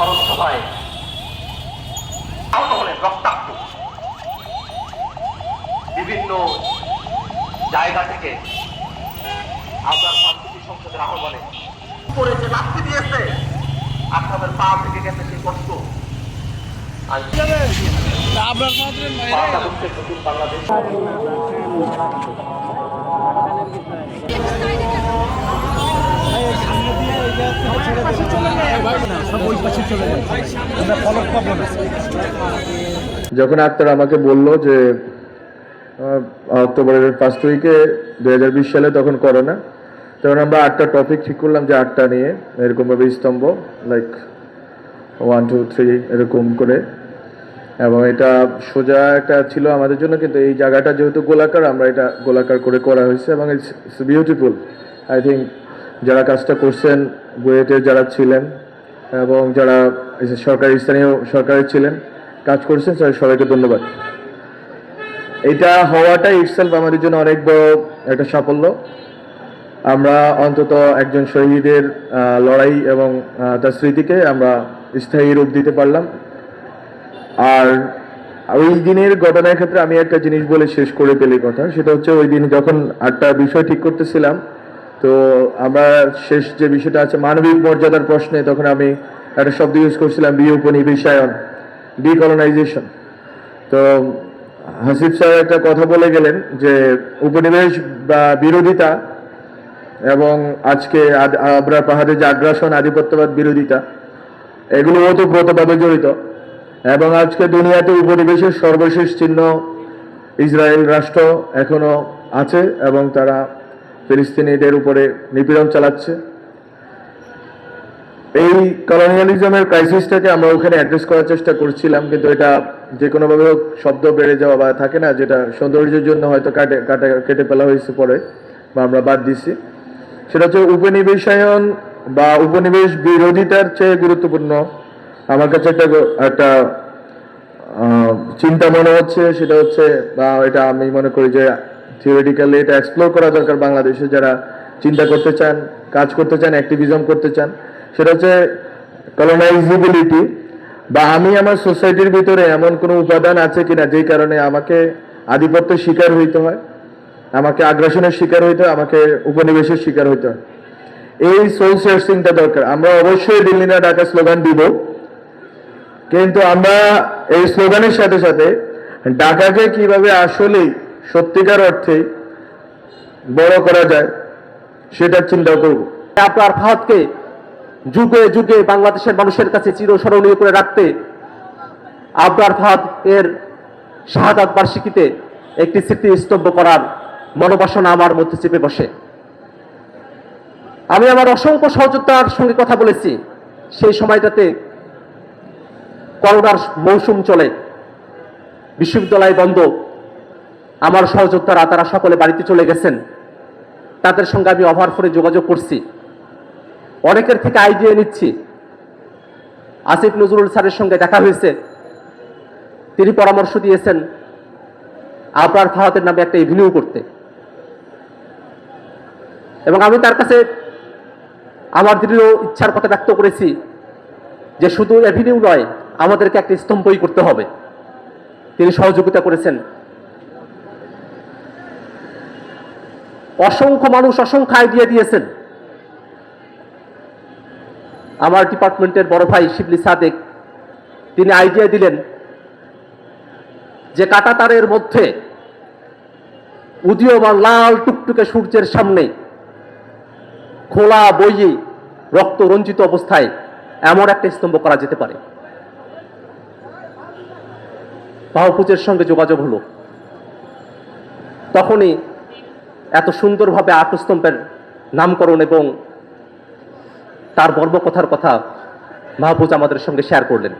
স্মরণ সভায় আহত হলেন রক্তাক্ত। বিভিন্ন জায়গা থেকে আপনার সাংস্কৃতিক সংসদের আহ্বানে উপরে যে লাফি দিয়েছে। আপনাদের পা থেকে গেছে সেই কষ্ট। বাংলাদেশ। যখন আক্তার আমাকে বলল যে অক্টোবরের ফার্স্ট উইকে দু হাজার বিশ সালে তখন করোনা, তখন আমরা আটটা টপিক ঠিক করলাম যে আটটা নিয়ে, এরকমভাবে স্তম্ভ লাইক ওয়ান টু থ্রি এরকম করে। এবং এটা সোজা একটা ছিল আমাদের জন্য, কিন্তু এই জায়গাটা যেহেতু গোলাকার, আমরা এটা গোলাকার করে করা হয়েছে, এবং ইটস বিউটিফুল আই থিঙ্ক যারা কাজটা করছেন, বুয়েটের যারা ছিলেন এবং যারা সরকারি, স্থানীয় সরকারের ছিলেন, কাজ করছেন সবাইকে ধন্যবাদ। এটা হওয়াটা ইটসেলফ আমাদের জন্য অনেক বড় একটা সাফল্য। আমরা অন্তত একজন শহীদের লড়াই এবং তার স্মৃতিকে আমরা স্থায়ী রূপ দিতে পারলাম। আর ওই দিনের ঘটনার ক্ষেত্রে আমি একটা জিনিস বলে শেষ করে পেলি কথা, সেটা হচ্ছে ওই দিন যখন আটটা বিষয় ঠিক করতেছিলাম তো আমরা শেষ যে বিষয়টা আছে, মানবিক মর্যাদার প্রশ্নে তখন আমি একটা শব্দ ইউজ করছিলাম, বি বিউপনিবেশায়ন ডিকলোনাইজেশন তো হাসিফ স্যার একটা কথা বলে গেলেন যে উপনিবেশ বা বিরোধিতা এবং আজকে আবরা পাহাড়ে যে আগ্রাসন, আধিপত্যবাদ, বিরোধিতা, এগুলো ওতপ্রোতভাবে জড়িত এবং আজকে দুনিয়াতে উপনিবেশের সর্বশেষ চিহ্ন ইসরায়েল রাষ্ট্র এখনও আছে এবং তারা ফিলিস্তিনিদের উপরে নিপীড়ন চালাচ্ছে। এই কলোনিয়ালিজমের ক্রাইসিসটাকে আমরা ওখানে অ্যাড্রেস করার চেষ্টা করছিলাম, কিন্তু এটা যে কোনোভাবে হোক শব্দ বেড়ে যাওয়া বা থাকে না, যেটা সৌন্দর্যের জন্য হয়তো কাটে কাটে, কেটে ফেলা হয়েছে পরে, বা আমরা বাদ দিছি। সেটা হচ্ছে উপনিবেশায়ন বা উপনিবেশ বিরোধিতার চেয়ে গুরুত্বপূর্ণ। আমার কাছে একটা একটা চিন্তা মনে হচ্ছে, সেটা হচ্ছে, বা এটা আমি মনে করি যে থিওরিটিক্যালি এটা এক্সপ্লোর করা দরকার বাংলাদেশে যারা চিন্তা করতে চান, কাজ করতে চান অ্যাক্টিভিজম করতে চান। সেটা হচ্ছে কলোনাইজিবিলিটি বা আমি আমার সোসাইটির ভিতরে এমন কোনো উপাদান আছে কিনা যেই কারণে আমাকে আধিপত্যের শিকার হইতে হয়, আমাকে আগ্রাসনের শিকার হইতে হয়, আমাকে উপনিবেশের শিকার হইতে হয়। এই সোল সার্চিংটা দরকার। আমরা অবশ্যই দিল্লি না ঢাকা স্লোগান দিব, কিন্তু আমরা এই স্লোগানের সাথে সাথে ঢাকাকে কীভাবে আসলেই সত্যিকার অর্থে বড় করা যায় সেটা চিন্তা করব। আপনার ভারতকে যুগে যুগে বাংলাদেশের মানুষের কাছে চিরস্মরণীয় করে রাখতে আবরার ফাহাদ এর শাহাদাত বার্ষিকীতে একটি স্মৃতি স্তম্ভ করার মনোবাসনা আমার মধ্যে চেপে বসে। আমি আমার অসংখ্য সহযোদ্ধার সঙ্গে কথা বলেছি। সেই সময়টাতে করোনার মৌসুম চলে, বিশ্ববিদ্যালয় বন্ধ আমার সহযোদ্ধারা, তারা সকলে বাড়িতে চলে গেছেন। তাদের সঙ্গে আমি অভার ফোনে যোগাযোগ করছি। অনেকের থেকে আইডিয়া নিচ্ছি। আসিফ নজরুল স্যারের সঙ্গে দেখা হয়েছে। তিনি পরামর্শ দিয়েছেন আবরার ফাহাদের নামে একটা ইভিনিউ করতে। এবং আমি তার কাছে আমার দৃঢ় ইচ্ছার কথা ব্যক্ত করেছি যে শুধু এভিনিউ নয়, আমাদেরকে একটা স্তম্ভই করতে হবে। তিনি সহযোগিতা করেছেন। অসংখ্য মানুষ অসংখ্য আইডিয়া দিয়েছেন। আমার ডিপার্টমেন্টের বড় ভাই শিবলি সাদেক, তিনি আইডিয়া দিলেন যে কাটাতারের মধ্যে উদীয়মান লাল টুকটুকে সূর্যের সামনে খোলা বইয়ে রক্ত রঞ্জিত অবস্থায় এমন একটা স্তম্ভ করা যেতে পারে। মাহফুজের সঙ্গে যোগাযোগ হলো। তখনই এত সুন্দরভাবে আটস্তম্ভের নামকরণ এবং তার বর্বকথার কথা মাহফুজ আমাদের সঙ্গে শেয়ার করলেন।